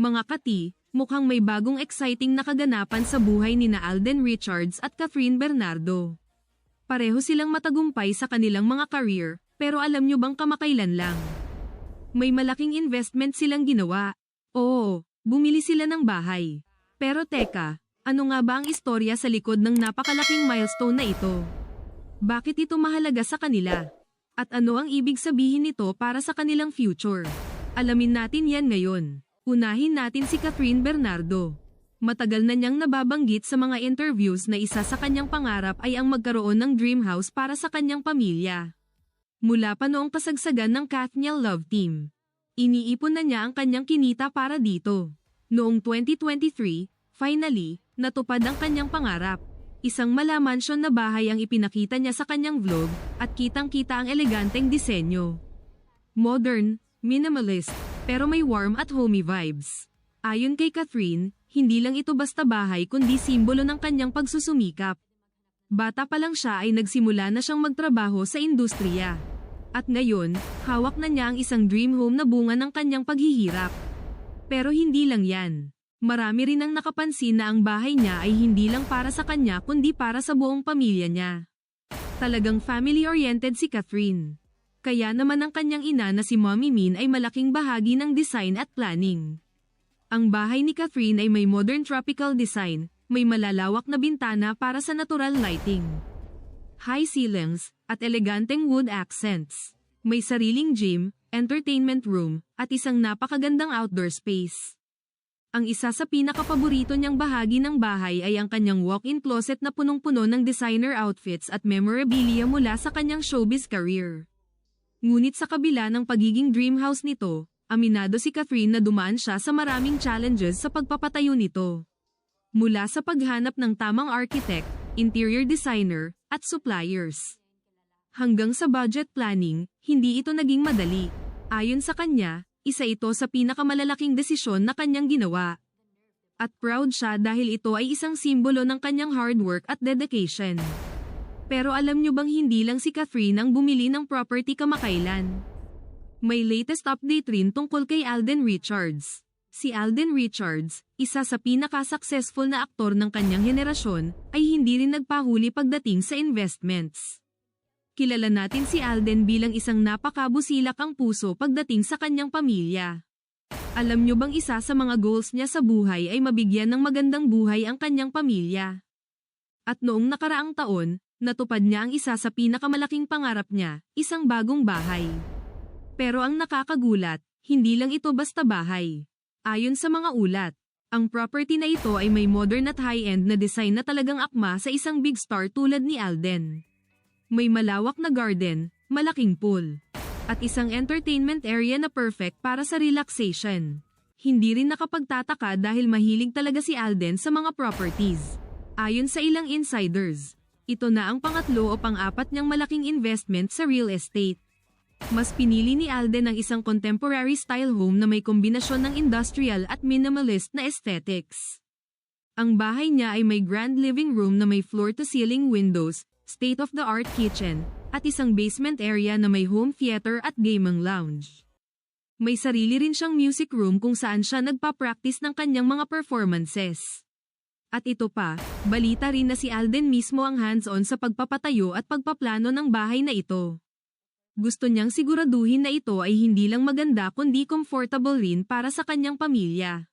Mga kati, mukhang may bagong exciting na kaganapan sa buhay ni na Alden Richards at Catherine Bernardo. Pareho silang matagumpay sa kanilang mga career, pero alam nyo bang kamakailan lang? May malaking investment silang ginawa. Oo, bumili sila ng bahay. Pero teka, ano nga ba ang istorya sa likod ng napakalaking milestone na ito? Bakit ito mahalaga sa kanila? At ano ang ibig sabihin nito para sa kanilang future? Alamin natin yan ngayon. Unahin natin si Catherine Bernardo. Matagal na niyang nababanggit sa mga interviews na isa sa kanyang pangarap ay ang magkaroon ng dream house para sa kanyang pamilya. Mula pa noong kasagsagan ng Kathniel Love Team. Iniipon na niya ang kanyang kinita para dito. Noong 2023, finally, natupad ang kanyang pangarap. Isang malamansyon na bahay ang ipinakita niya sa kanyang vlog, at kitang-kita ang eleganteng disenyo. Modern, minimalist, pero may warm at homey vibes. Ayon kay Catherine, hindi lang ito basta bahay kundi simbolo ng kanyang pagsusumikap. Bata pa lang siya ay nagsimula na siyang magtrabaho sa industriya. At ngayon, hawak na niya ang isang dream home na bunga ng kanyang paghihirap. Pero hindi lang yan. Marami rin ang nakapansin na ang bahay niya ay hindi lang para sa kanya kundi para sa buong pamilya niya. Talagang family-oriented si Catherine. Kaya naman ang kanyang ina na si Mommy Min ay malaking bahagi ng design at planning. Ang bahay ni Catherine ay may modern tropical design, may malalawak na bintana para sa natural lighting. High ceilings, at eleganteng wood accents. May sariling gym, entertainment room, at isang napakagandang outdoor space. Ang isa sa pinakapaborito niyang bahagi ng bahay ay ang kanyang walk-in closet na punong-puno ng designer outfits at memorabilia mula sa kanyang showbiz career. Ngunit sa kabila ng pagiging dream house nito, aminado si Catherine na dumaan siya sa maraming challenges sa pagpapatayo nito. Mula sa paghanap ng tamang architect, interior designer, at suppliers. Hanggang sa budget planning, hindi ito naging madali. Ayon sa kanya, isa ito sa pinakamalalaking desisyon na kanyang ginawa. At proud siya dahil ito ay isang simbolo ng kanyang hard work at dedication. Pero alam nyo bang hindi lang si Catherine ang bumili ng property kamakailan? May latest update rin tungkol kay Alden Richards. Si Alden Richards, isa sa pinaka-successful na aktor ng kanyang henerasyon, ay hindi rin nagpahuli pagdating sa investments. Kilala natin si Alden bilang isang napakabusilak ang puso pagdating sa kanyang pamilya. Alam nyo bang isa sa mga goals niya sa buhay ay mabigyan ng magandang buhay ang kanyang pamilya? At noong nakaraang taon, natupad niya ang isa sa pinakamalaking pangarap niya, isang bagong bahay. Pero ang nakakagulat, hindi lang ito basta bahay. Ayon sa mga ulat, ang property na ito ay may modern at high-end na design na talagang akma sa isang big star tulad ni Alden. May malawak na garden, malaking pool, at isang entertainment area na perfect para sa relaxation. Hindi rin nakapagtataka dahil mahilig talaga si Alden sa mga properties. Ayon sa ilang insiders, ito na ang pangatlo o pang-apat niyang malaking investment sa real estate. Mas pinili ni Alden ang isang contemporary style home na may kombinasyon ng industrial at minimalist na aesthetics. Ang bahay niya ay may grand living room na may floor-to-ceiling windows, state-of-the-art kitchen, at isang basement area na may home theater at gaming lounge. May sarili rin siyang music room kung saan siya nagpa-practice ng kanyang mga performances. At ito pa, balita rin na si Alden mismo ang hands-on sa pagpapatayo at pagpaplano ng bahay na ito. Gusto niyang siguraduhin na ito ay hindi lang maganda kundi comfortable rin para sa kanyang pamilya.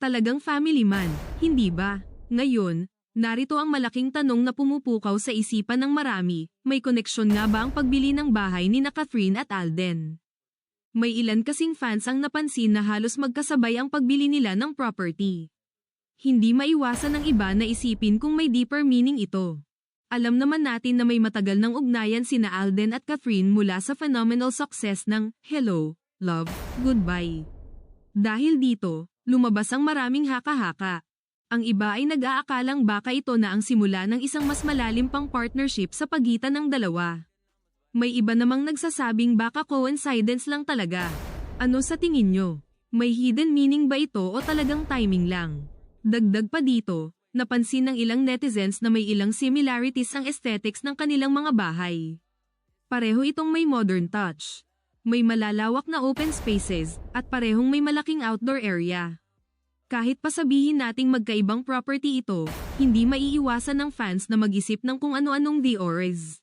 Talagang family man, hindi ba? Ngayon, narito ang malaking tanong na pumupukaw sa isipan ng marami, may koneksyon nga ba ang pagbili ng bahay ni na Catherine at Alden? May ilan kasing fans ang napansin na halos magkasabay ang pagbili nila ng property. Hindi maiwasan ng iba na isipin kung may deeper meaning ito. Alam naman natin na may matagal ng ugnayan sina Alden at Catherine mula sa phenomenal success ng Hello, Love, Goodbye. Dahil dito, lumabas ang maraming haka-haka. Ang iba ay nag-aakalang baka ito na ang simula ng isang mas malalim pang partnership sa pagitan ng dalawa. May iba namang nagsasabing baka coincidence lang talaga. Ano sa tingin nyo? May hidden meaning ba ito o talagang timing lang? Dagdag pa dito, napansin ng ilang netizens na may ilang similarities ang aesthetics ng kanilang mga bahay. Pareho itong may modern touch. May malalawak na open spaces, at parehong may malaking outdoor area. Kahit pa sabihin nating magkaibang property ito, hindi maiiwasan ng fans na mag-isip ng kung ano-anong Diores.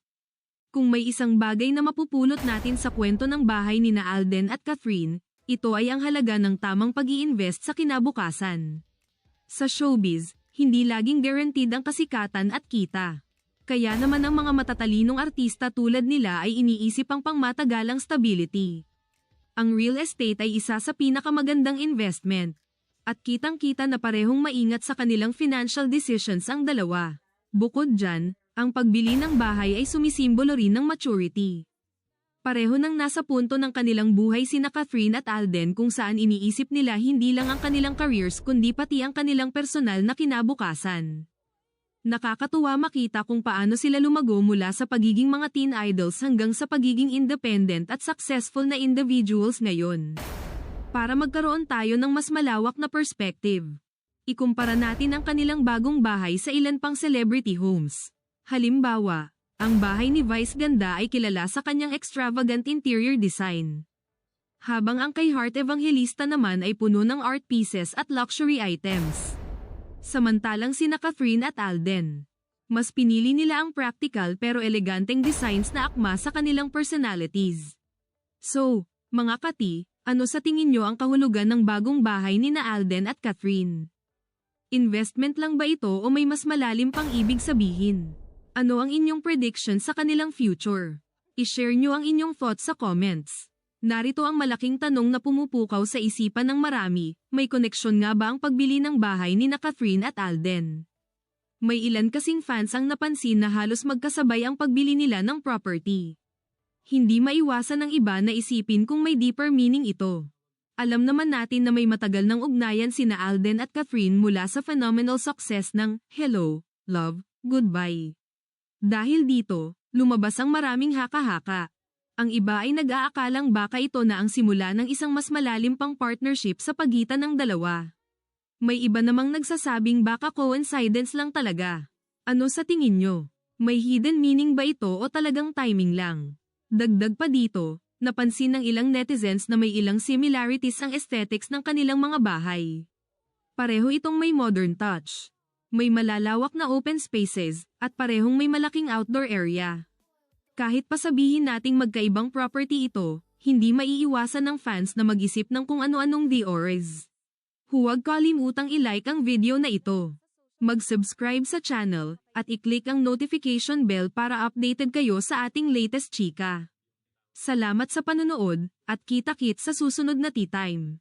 Kung may isang bagay na mapupulot natin sa kwento ng bahay ni na Alden at Catherine, ito ay ang halaga ng tamang pag invest sa kinabukasan. Sa showbiz, hindi laging guaranteed ang kasikatan at kita. Kaya naman ang mga matatalinong artista tulad nila ay iniisip ang pangmatagalang stability. Ang real estate ay isa sa pinakamagandang investment. At kitang-kita na parehong maingat sa kanilang financial decisions ang dalawa. Bukod dyan, ang pagbili ng bahay ay sumisimbolo rin ng maturity. Pareho nang nasa punto ng kanilang buhay sina Catherine at Alden kung saan iniisip nila hindi lang ang kanilang careers kundi pati ang kanilang personal na kinabukasan. Nakakatuwa makita kung paano sila lumago mula sa pagiging mga teen idols hanggang sa pagiging independent at successful na individuals ngayon. Para magkaroon tayo ng mas malawak na perspective. Ikumpara natin ang kanilang bagong bahay sa ilan pang celebrity homes. Halimbawa, ang bahay ni Vice Ganda ay kilala sa kanyang extravagant interior design. Habang ang kay Heart Evangelista naman ay puno ng art pieces at luxury items. Samantalang sina Catherine at Alden. Mas pinili nila ang practical pero eleganteng designs na akma sa kanilang personalities. So, mga kati, ano sa tingin nyo ang kahulugan ng bagong bahay ni na Alden at Catherine? Investment lang ba ito o may mas malalim pang ibig sabihin? Ano ang inyong prediction sa kanilang future? I-share nyo ang inyong thoughts sa comments. Narito ang malaking tanong na pumupukaw sa isipan ng marami, may koneksyon nga ba ang pagbili ng bahay ni na Catherine at Alden? May ilan kasing fans ang napansin na halos magkasabay ang pagbili nila ng property. Hindi maiwasan ng iba na isipin kung may deeper meaning ito. Alam naman natin na may matagal ng ugnayan sina Alden at Catherine mula sa phenomenal success ng Hello, Love, Goodbye. Dahil dito, lumabas ang maraming haka-haka. Ang iba ay nag-aakalang baka ito na ang simula ng isang mas malalim pang partnership sa pagitan ng dalawa. May iba namang nagsasabing baka coincidence lang talaga. Ano sa tingin nyo? May hidden meaning ba ito o talagang timing lang? Dagdag pa dito, napansin ng ilang netizens na may ilang similarities ang aesthetics ng kanilang mga bahay. Pareho itong may modern touch. May malalawak na open spaces, at parehong may malaking outdoor area. Kahit pa sabihin nating magkaibang property ito, hindi maiiwasan ng fans na mag-isip ng kung ano-anong Diores. Huwag kalimutang i-like ang video na ito. Mag-subscribe sa channel, at i-click ang notification bell para updated kayo sa ating latest chika. Salamat sa panonood, at kita-kit sa susunod na tea time.